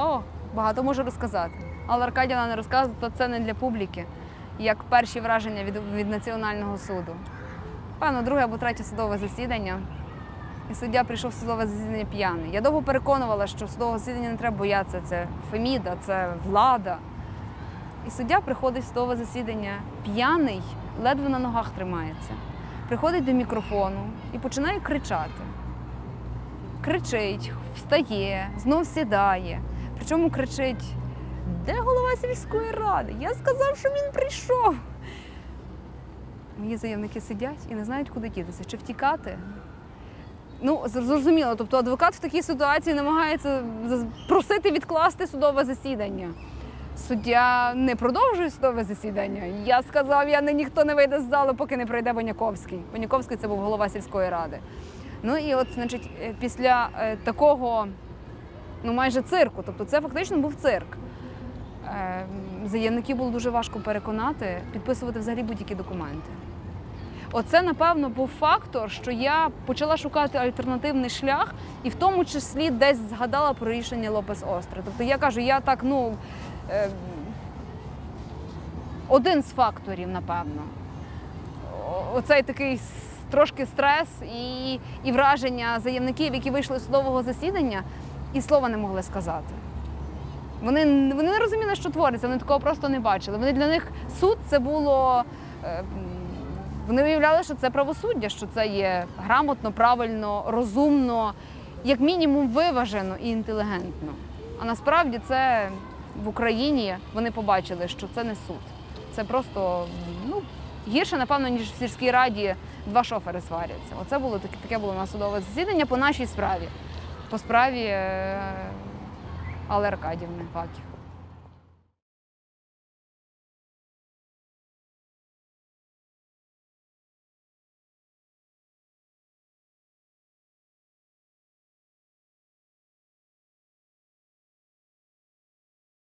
О, багато можу розказати. Але Аркадіна не розказує, то це не для публіки, як перші враження від, від Національного суду. Певно, друге або третє судове засідання. І суддя прийшов в судове засідання п'яний. Я довго переконувала, що судового засідання не треба боятися. Це Феміда, це влада. І суддя приходить в судове засідання п'яний, ледве на ногах тримається. Приходить до мікрофону і починає кричати. Кричить, встає, знов сідає. Причому кричить: де голова сільської ради? Я сказав, що він прийшов. Мої заявники сидять і не знають, куди дітися, чи втікати. Ну, зрозуміло, тобто адвокат в такій ситуації намагається просити відкласти судове засідання. Суддя не продовжує судове засідання. Я сказав, я не ніхто не вийде з залу, поки не прийде Воняковський. Воняковський це був голова сільської ради. Ну і от, значить, е, після е, такого, ну майже цирку, тобто це фактично був цирк. Е, заявників було дуже важко переконати, підписувати взагалі будь-які документи. Оце, напевно, був фактор, що я почала шукати альтернативний шлях, і в тому числі десь згадала про рішення Лопес Остра. Тобто я кажу, я так, ну. Е, один з факторів, напевно. Оцей такий трошки стрес і, і враження заявників, які вийшли з судового засідання, і слова не могли сказати. Вони, вони не розуміли, що твориться, вони такого просто не бачили. Вони для них суд це було. е, Вони уявляли, що це правосуддя, що це є грамотно, правильно, розумно, як мінімум виважено і інтелігентно. А насправді це в Україні вони побачили, що це не суд. Це просто ну, гірше, напевно, ніж в сільській раді два шофери сваряться. Оце було таке, таке було на судове засідання по нашій справі, по справі Але Алли Аркадівни Паків.